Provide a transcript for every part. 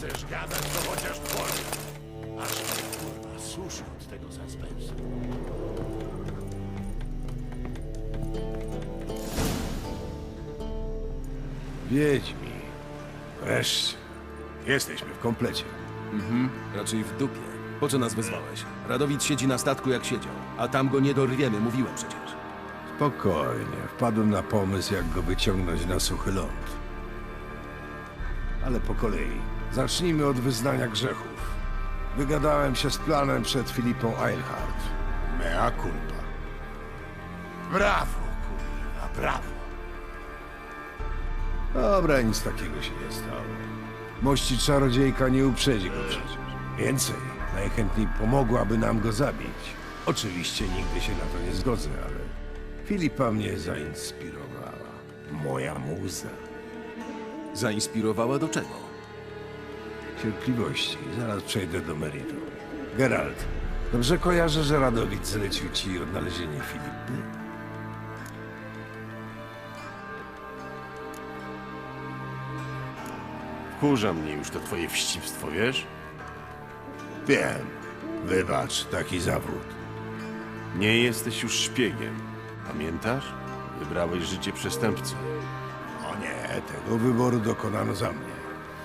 chcesz gadać, to chociaż tworzy. Aż mnie kurwa suszy od tego suspensu. Wiedźmi. Wreszcie. Jesteśmy w komplecie. Raczej w dupie. Po co nas wezwałeś? Radowid siedzi na statku jak siedział, a tam go nie dorwiemy, mówiłem przecież. Spokojnie. Wpadłem na pomysł, jak go wyciągnąć na suchy ląd. Ale po kolei. Zacznijmy od wyznania grzechów. Wygadałem się z planem przed Filipą Eilhart. Mea culpa. Brawo, kurwa, brawo. Dobra, nic takiego się nie stało. Mości czarodziejka nie uprzedzi go przecież. Więcej, najchętniej pomogłaby nam go zabić. Oczywiście nigdy się na to nie zgodzę, ale Filipa mnie zainspirowała. Moja muza. Zainspirowała do czego? Cierpliwości, zaraz przejdę do meritum. Geralt, dobrze kojarzę, że Radowid zlecił ci odnalezienie Filipy? Wkurza mnie już to twoje wścibstwo, wiesz? Wiem. Wybacz, taki zawód. Nie jesteś już szpiegiem. Pamiętasz? Wybrałeś życie przestępcy. O nie, tego wyboru dokonano za mnie.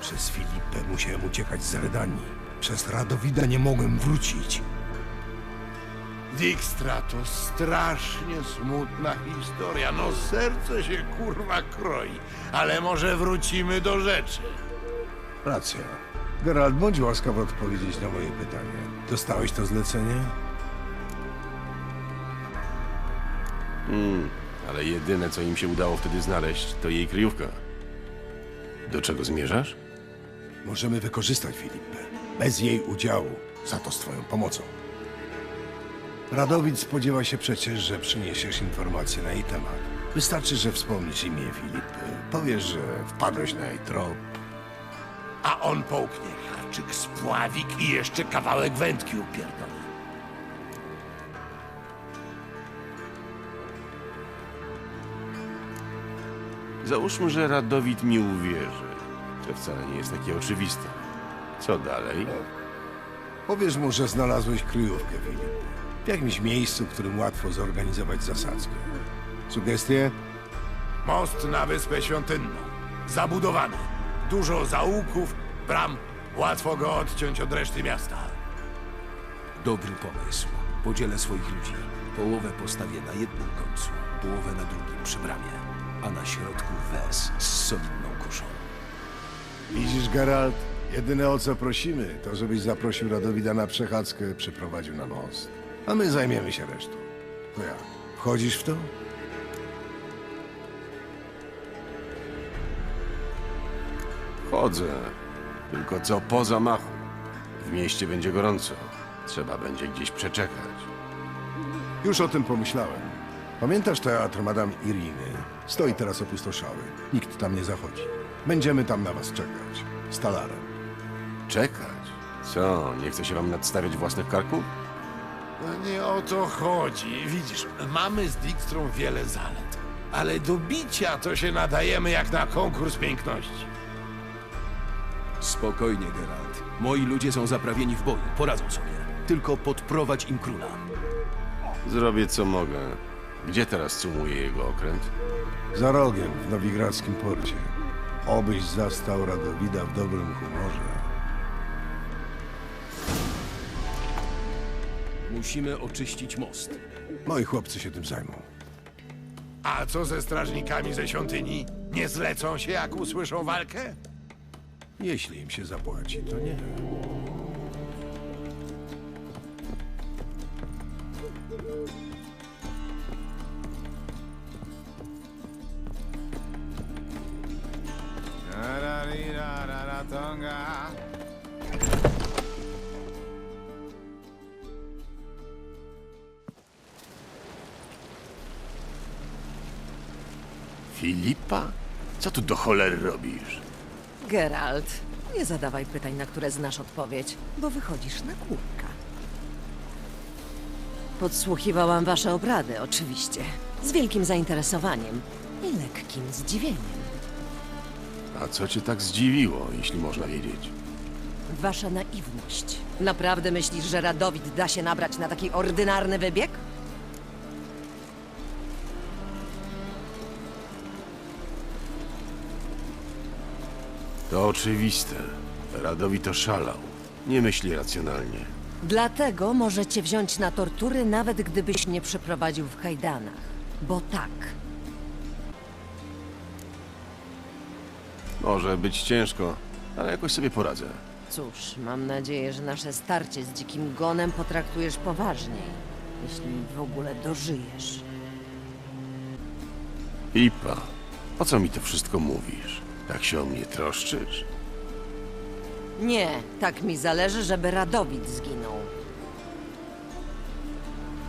Przez Filipę musiałem uciekać z Redanii. Przez Radowida nie mogłem wrócić. Dijkstra to strasznie smutna historia. No serce się kurwa kroi. Ale może wrócimy do rzeczy. Racja. Geralt, bądź łaskaw odpowiedzieć na moje pytanie. Dostałeś to zlecenie? Ale jedyne, co im się udało wtedy znaleźć, to jej kryjówka. Do czego zmierzasz? Możemy wykorzystać Filipę. Bez jej udziału. Za to z twoją pomocą. Radowid spodziewa się przecież, że przyniesiesz informacje na jej temat. Wystarczy, że wspomnisz imię Filipy. Powiesz, że wpadłeś na jej trop. A on połknie haczyk, spławik i jeszcze kawałek wędki upierdoli. Załóżmy, że Radowid mi uwierzy. To wcale nie jest takie oczywiste. Co dalej? Powiesz mu, że znalazłeś kryjówkę Filipy. W jakimś miejscu, w którym łatwo zorganizować zasadzkę. Sugestie? Most na Wyspę Świątynną. Zabudowany. Dużo zaułków, bram. Łatwo go odciąć od reszty miasta. Dobry pomysł. Podzielę swoich ludzi. Połowę postawię na jednym końcu, połowę na drugim przy bramie, a na środku wes z solidną kuszą. Widzisz, Geralt? Jedyne o co prosimy, to żebyś zaprosił Radowida na przechadzkę, przyprowadził na most. A my zajmiemy się resztą. To jak? Wchodzisz w to? Chodzę. Tylko co po zamachu. W mieście będzie gorąco. Trzeba będzie gdzieś przeczekać. Już o tym pomyślałem. Pamiętasz teatr Madame Iriny? Stoi teraz opustoszały. Nikt tam nie zachodzi. Będziemy tam na was czekać. Z talarem. Czekać? Co, nie chce się wam nadstawiać własnych karków? No nie o to chodzi. Widzisz, mamy z Dijkstrą wiele zalet. Ale do bicia to się nadajemy jak na konkurs piękności. Spokojnie, Geralt. Moi ludzie są zaprawieni w boju, poradzą sobie. Tylko podprowadź im króla. Zrobię co mogę. Gdzie teraz sumuje jego okręt? Za rogiem w nowigradzkim porcie. Obyś zastał Radowida w dobrym humorze. Musimy oczyścić most. Moi chłopcy się tym zajmą. A co ze strażnikami ze świątyni? Nie zlecą się, jak usłyszą walkę? Jeśli im się zapłaci, to nie. Filipa? Co tu do cholery robisz? Geralt, nie zadawaj pytań, na które znasz odpowiedź, bo wychodzisz na kółka. Podsłuchiwałam wasze obrady, oczywiście. Z wielkim zainteresowaniem i lekkim zdziwieniem. A co cię tak zdziwiło, jeśli można wiedzieć? Wasza naiwność. Naprawdę myślisz, że Radowid da się nabrać na taki ordynarny wybieg? To oczywiste. Radowi to szalał. Nie myśli racjonalnie. Dlatego możecie wziąć na tortury, nawet gdybyś nie przeprowadził w kajdanach. Bo tak, Może być ciężko, ale jakoś sobie poradzę. cóż, mam nadzieję, że nasze starcie z dzikim gonem potraktujesz poważniej. Jeśli w ogóle dożyjesz. Filipa, po co mi to wszystko mówisz? Tak się o mnie troszczysz? Nie, tak mi zależy, żeby Radowid zginął.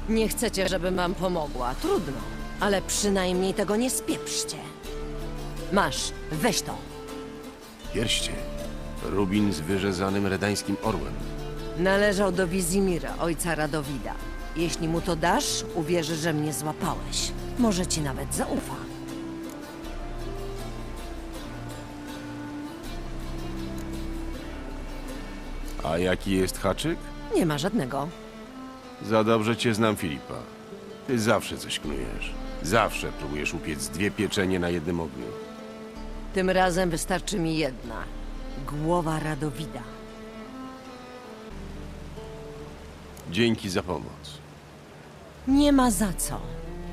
Nie chcecie, żebym wam pomogła. Trudno, ale przynajmniej tego nie spieprzcie. Masz, weź to. Pierścień. Rubin z wyrzezanym redańskim orłem. Należał do Wizimira, ojca Radowida. Jeśli mu to dasz, uwierzy, że mnie złapałeś. Może ci nawet zaufa. A jaki jest haczyk? Nie ma żadnego. Za dobrze cię znam, Filipa. Ty zawsze coś knujesz. Zawsze próbujesz upiec dwie pieczenie na jednym ogniu. Tym razem wystarczy mi jedna. Głowa Radowida. Dzięki za pomoc. Nie ma za co.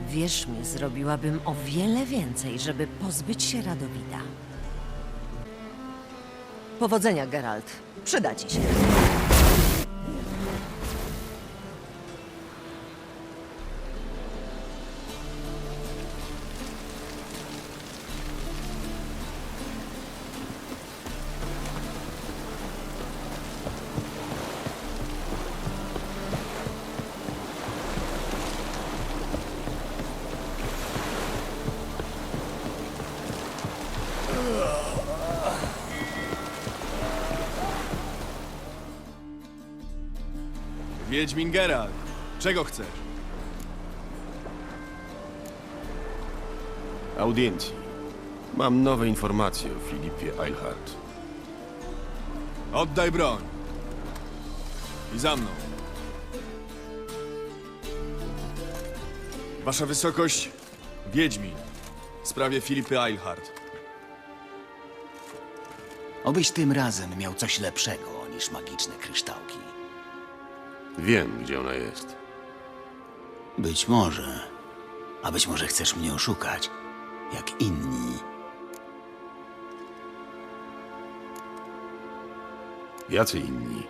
Wierz mi, zrobiłabym o wiele więcej, żeby pozbyć się Radowida. Powodzenia, Geralt. Przyda ci się. Wiedźmin Geralt, czego chcesz? Audiencji. Mam nowe informacje o Filipie Eilhart. Oddaj broń. I za mną. Wasza wysokość, Wiedźmin, w sprawie Filipy Eilhart. Obyś tym razem miał coś lepszego niż magiczne kryształki. Wiem, gdzie ona jest. Być może. A być może chcesz mnie oszukać, jak inni. Jacy inni?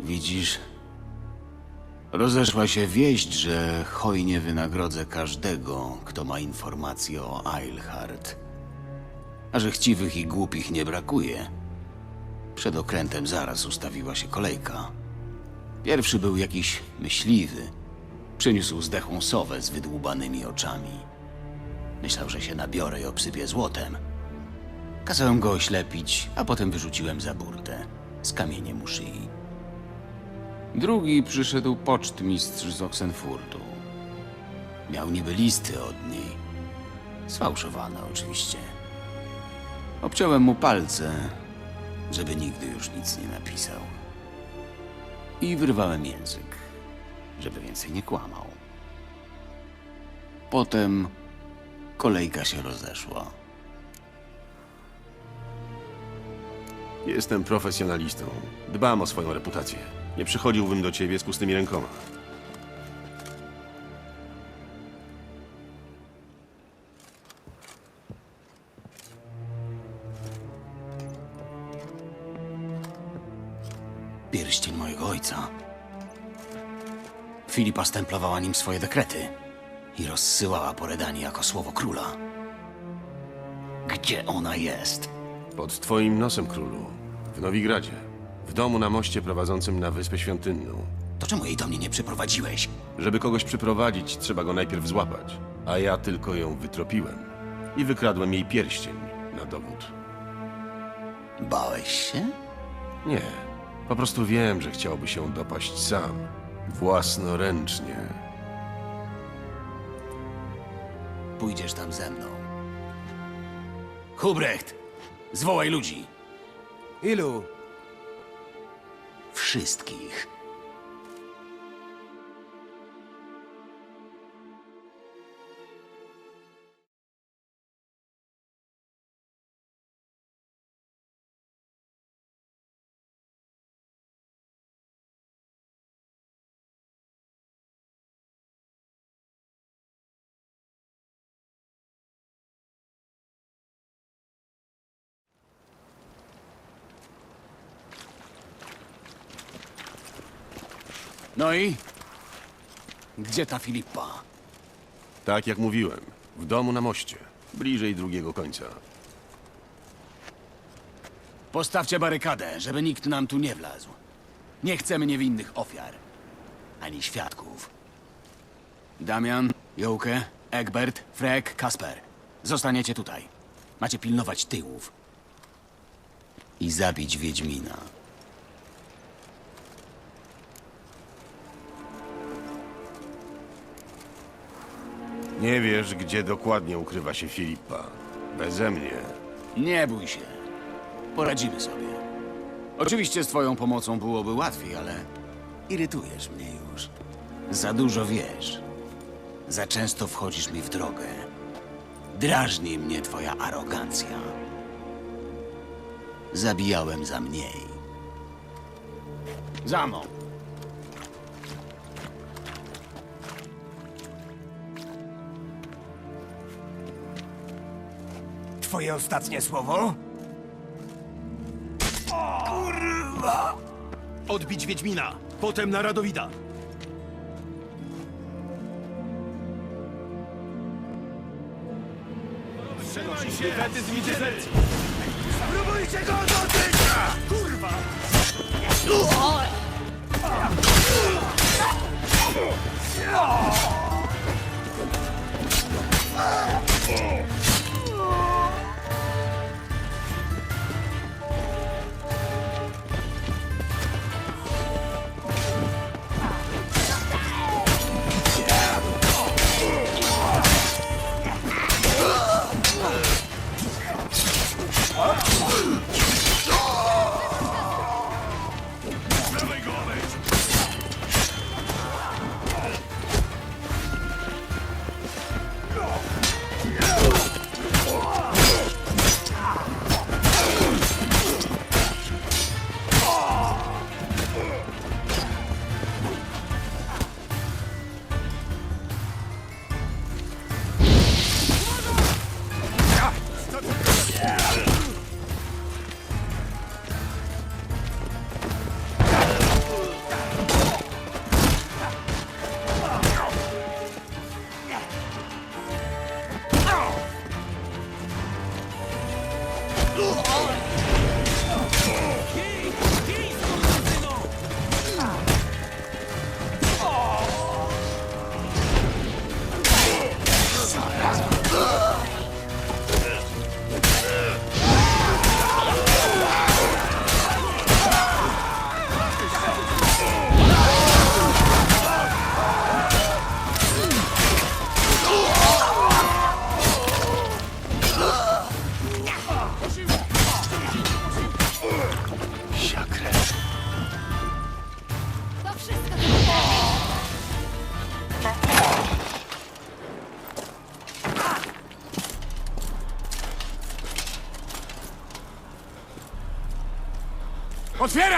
Widzisz? Rozeszła się wieść, że hojnie wynagrodzę każdego, kto ma informacje o Eilhart. A że chciwych i głupich nie brakuje. Przed okrętem zaraz ustawiła się kolejka. Pierwszy był jakiś myśliwy. Przyniósł zdechłą sowę z wydłubanymi oczami. Myślał, że się nabiorę i obsypię złotem. Kazałem go oślepić, a potem wyrzuciłem za burtę z kamieniem u szyi. Drugi przyszedł pocztmistrz z Oxenfurtu. Miał niby listy od niej. Sfałszowane oczywiście. Obciąłem mu palce, żeby nigdy już nic nie napisał. I wyrwałem język, żeby więcej nie kłamał. Potem kolejka się rozeszła. Jestem profesjonalistą. Dbam o swoją reputację. Nie przychodziłbym do ciebie z pustymi rękoma. Filipa stemplowała nim swoje dekrety i rozsyłała po Redanii jako słowo króla. Gdzie ona jest? Pod twoim nosem, królu. W Nowigradzie. W domu na moście prowadzącym na Wyspę Świątynną. To czemu jej do mnie nie przyprowadziłeś? Żeby kogoś przyprowadzić, trzeba go najpierw złapać. A ja tylko ją wytropiłem. I wykradłem jej pierścień na dowód. Bałeś się? Nie. Po prostu wiem, że chciałby się dopaść sam. Własnoręcznie. Pójdziesz tam ze mną. Hubrecht, zwołaj ludzi. Ilu? Wszystkich. No i? Gdzie ta Filipa? Tak jak mówiłem, w domu na moście, bliżej drugiego końca. Postawcie barykadę, żeby nikt nam tu nie wlazł. Nie chcemy niewinnych ofiar. Ani świadków. Damian, Jołkę, Egbert, Frek, Kasper. Zostaniecie tutaj. Macie pilnować tyłów. I zabić Wiedźmina. Nie wiesz, gdzie dokładnie ukrywa się Filipa. Beze mnie. Nie bój się. Poradzimy sobie. Oczywiście z twoją pomocą byłoby łatwiej, ale irytujesz mnie już. Za dużo wiesz. Za często wchodzisz mi w drogę. Drażni mnie twoja arogancja. Zabijałem za mniej. Za mną. Twoje ostatnie słowo? Odbić Wiedźmina, potem na Radowida. Trzymaj się! Fetyzm idzie serce! Spróbujcie go dotyć! Kurwa!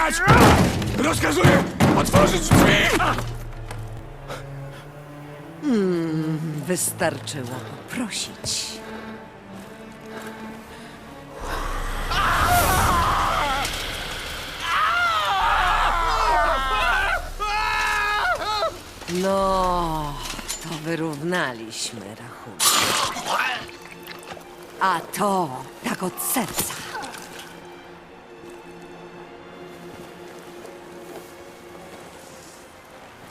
Otwierać! Rozkazuję otworzyć drzwi! Wystarczyło poprosić. No, to wyrównaliśmy rachunek. A to tak od serca.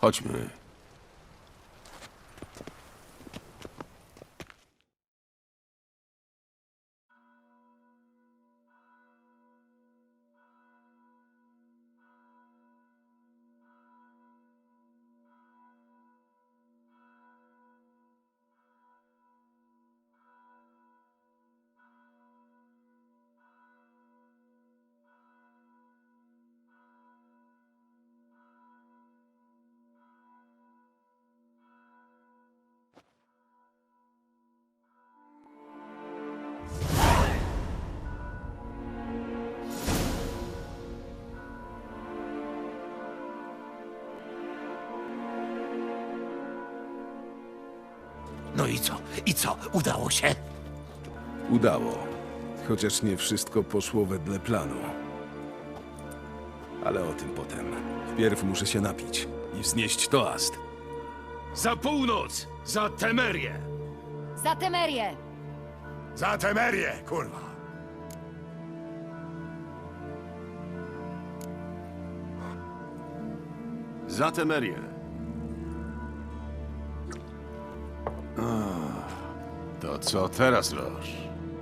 Chodźmy. No i co? I co? Udało się? Udało. Chociaż nie wszystko poszło wedle planu. Ale o tym potem. Wpierw muszę się napić i wznieść toast. Za północ! Za Temerię! Za Temerię! Za Temerię, kurwa! Za Temerię. Co teraz, Roż?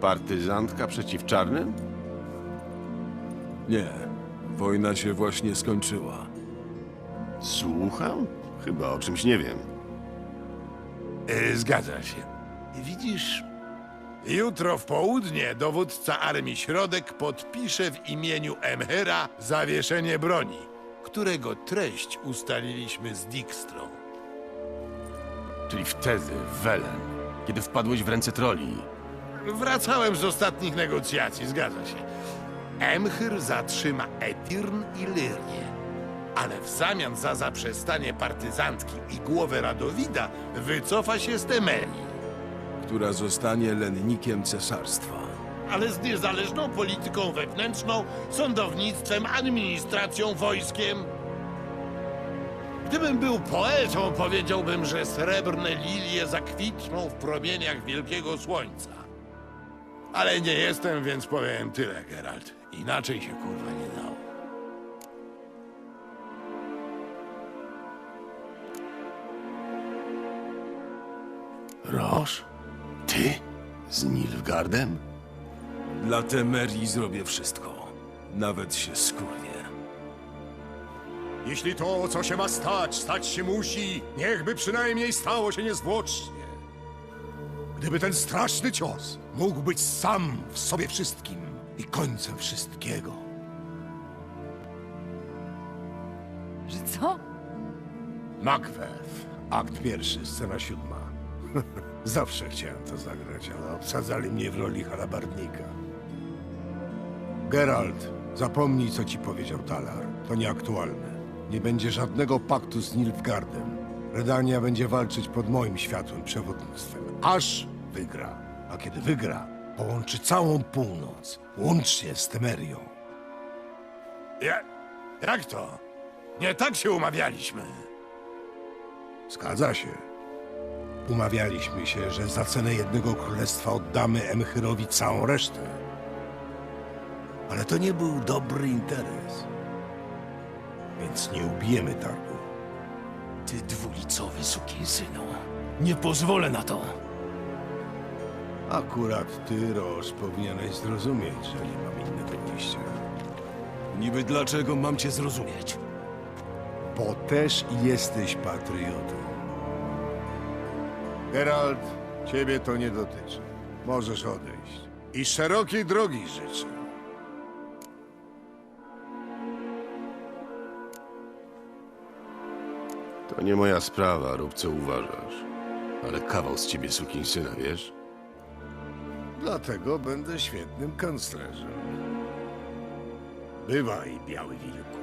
Partyzantka przeciw czarnym? Nie. Wojna się właśnie skończyła. Słucham? Chyba o czymś nie wiem. E, Zgadza się. Widzisz, jutro w południe dowódca Armii Środek podpisze w imieniu Emhyra zawieszenie broni, którego treść ustaliliśmy z Dijkstrą. Czyli wtedy, w Welen, kiedy wpadłeś w ręce troli. Wracałem z ostatnich negocjacji, zgadza się. Emhyr zatrzyma Edirn i Lyrię, ale w zamian za zaprzestanie partyzantki i głowę Radowida wycofa się z Temerii. która zostanie lennikiem cesarstwa. ale z niezależną polityką wewnętrzną, sądownictwem, administracją, wojskiem. Gdybym był poetą, powiedziałbym, że srebrne lilie zakwitną w promieniach wielkiego słońca. Ale nie jestem, więc powiem tyle, Geralt. Inaczej się kurwa nie dało. Roż? Ty? Z Nilfgaardem? Dla Temerii zrobię wszystko. Nawet się skurwię. Jeśli to, co się ma stać, stać się musi, niechby przynajmniej stało się niezwłocznie. Gdyby ten straszny cios mógł być sam w sobie wszystkim i końcem wszystkiego. Że co? Macbeth, akt pierwszy, scena siódma. Zawsze chciałem to zagrać, ale obsadzali mnie w roli halabardnika. Geralt, zapomnij, co ci powiedział Talar. To nieaktualne. Nie będzie żadnego paktu z Nilfgaardem. Redania będzie walczyć pod moim światłym przewodnictwem, aż wygra. A kiedy wygra, połączy całą północ, łącznie z Temerią. Ja, jak to? Nie tak się umawialiśmy. Zgadza się. Umawialiśmy się, że za cenę jednego królestwa oddamy Emchyrowi całą resztę. Ale to nie był dobry interes. Więc nie ubijemy targu. Ty dwulicowy sukinsynu. Nie pozwolę na to. Akurat ty, Roż, powinieneś zrozumieć, że nie mam innego wyjścia. Niby dlaczego mam cię zrozumieć? Bo też jesteś patriotą. Geralt, ciebie to nie dotyczy. Możesz odejść. I szerokiej drogi życzę. To nie moja sprawa, rób co uważasz. Ale kawał z ciebie sukinsyna, wiesz? Dlatego będę świetnym kanclerzem. Bywaj, biały wilku.